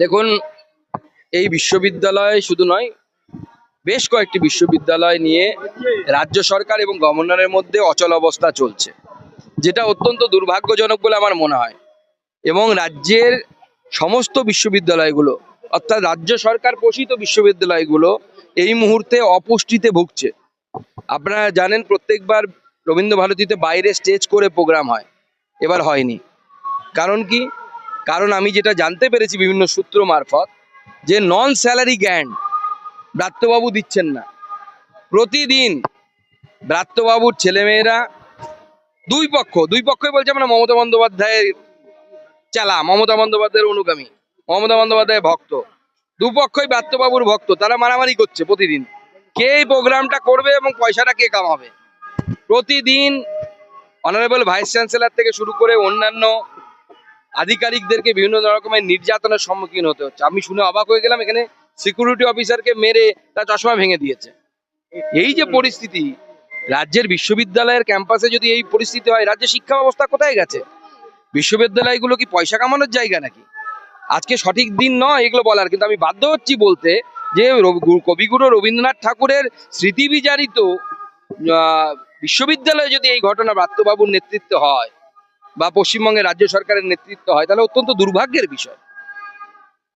দেখুন, এই বিশ্ববিদ্যালয় শুধু নয়, বেশ কয়েকটি বিশ্ববিদ্যালয় নিয়ে রাজ্য সরকার এবং গভর্নরের মধ্যে অচল অবস্থা চলছে, যেটা অত্যন্ত দুর্ভাগ্যজনক বলে আমার মনে হয়। এবং রাজ্যের সমস্ত বিশ্ববিদ্যালয়গুলো, অর্থাৎ রাজ্য সরকার পোষিত বিশ্ববিদ্যালয়গুলো এই মুহূর্তে অপুষ্টিতে ভুগছে। আপনারা জানেন, প্রত্যেকবার রবীন্দ্র ভারতীতে বাইরে স্টেজ করে প্রোগ্রাম হয়, এবার হয়নি। কারণ কি? কারণ আমি যেটা জানতে পেরেছি বিভিন্ন সূত্র মারফত, যে নন স্যালারি গ্যান্ড ব্রাত্যবাবু দিচ্ছেন না। প্রতিদিন ব্রাত্যবাবুর ছেলেমেয়েরা দুই পক্ষ, দুই পক্ষই বলছে আমরা মমতা বন্দ্যোপাধ্যায়ের চালা, মমতা বন্দ্যোপাধ্যায়ের অনুগামী, মমতা বন্দ্যোপাধ্যায়ের ভক্ত। দুপক্ষই ব্রাত্যবাবুর ভক্ত, তারা মারামারি করছে প্রতিদিন। কে এই প্রোগ্রামটা করবে এবং পয়সাটা কে কামাবে? প্রতিদিন অনারেবল ভাইস চ্যান্সেলর থেকে শুরু করে অন্যান্য আধিকারিকদেরকে বিভিন্ন রকমের নির্যাতনের সম্মুখীন হতে হচ্ছে। আমি শুনে অবাক হয়ে গেলাম, এখানে সিকিউরিটি অফিসারকে মেরে তার চশমা ভেঙে দিয়েছে। এই যে পরিস্থিতি, রাজ্যের বিশ্ববিদ্যালয়ের ক্যাম্পাসে যদি এই পরিস্থিতি হয়, রাজ্যের শিক্ষা ব্যবস্থা কোথায় গেছে? বিশ্ববিদ্যালয়গুলো কি পয়সা কামানোর জায়গা নাকি? আজকে সঠিক দিন নয় এগুলো বলার, কিন্তু আমি বাধ্য হচ্ছি বলতে যে কবিগুরু রবীন্দ্রনাথ ঠাকুরের স্মৃতি বিজারিত বিশ্ববিদ্যালয়ে যদি এই ঘটনা ব্রাত্যবাবুর নেতৃত্বে হয় বা পশ্চিমবঙ্গের রাজ্য সরকারের নেতৃত্ব হয় তাহলে অত্যন্ত দুর্ভাগ্যের বিষয়।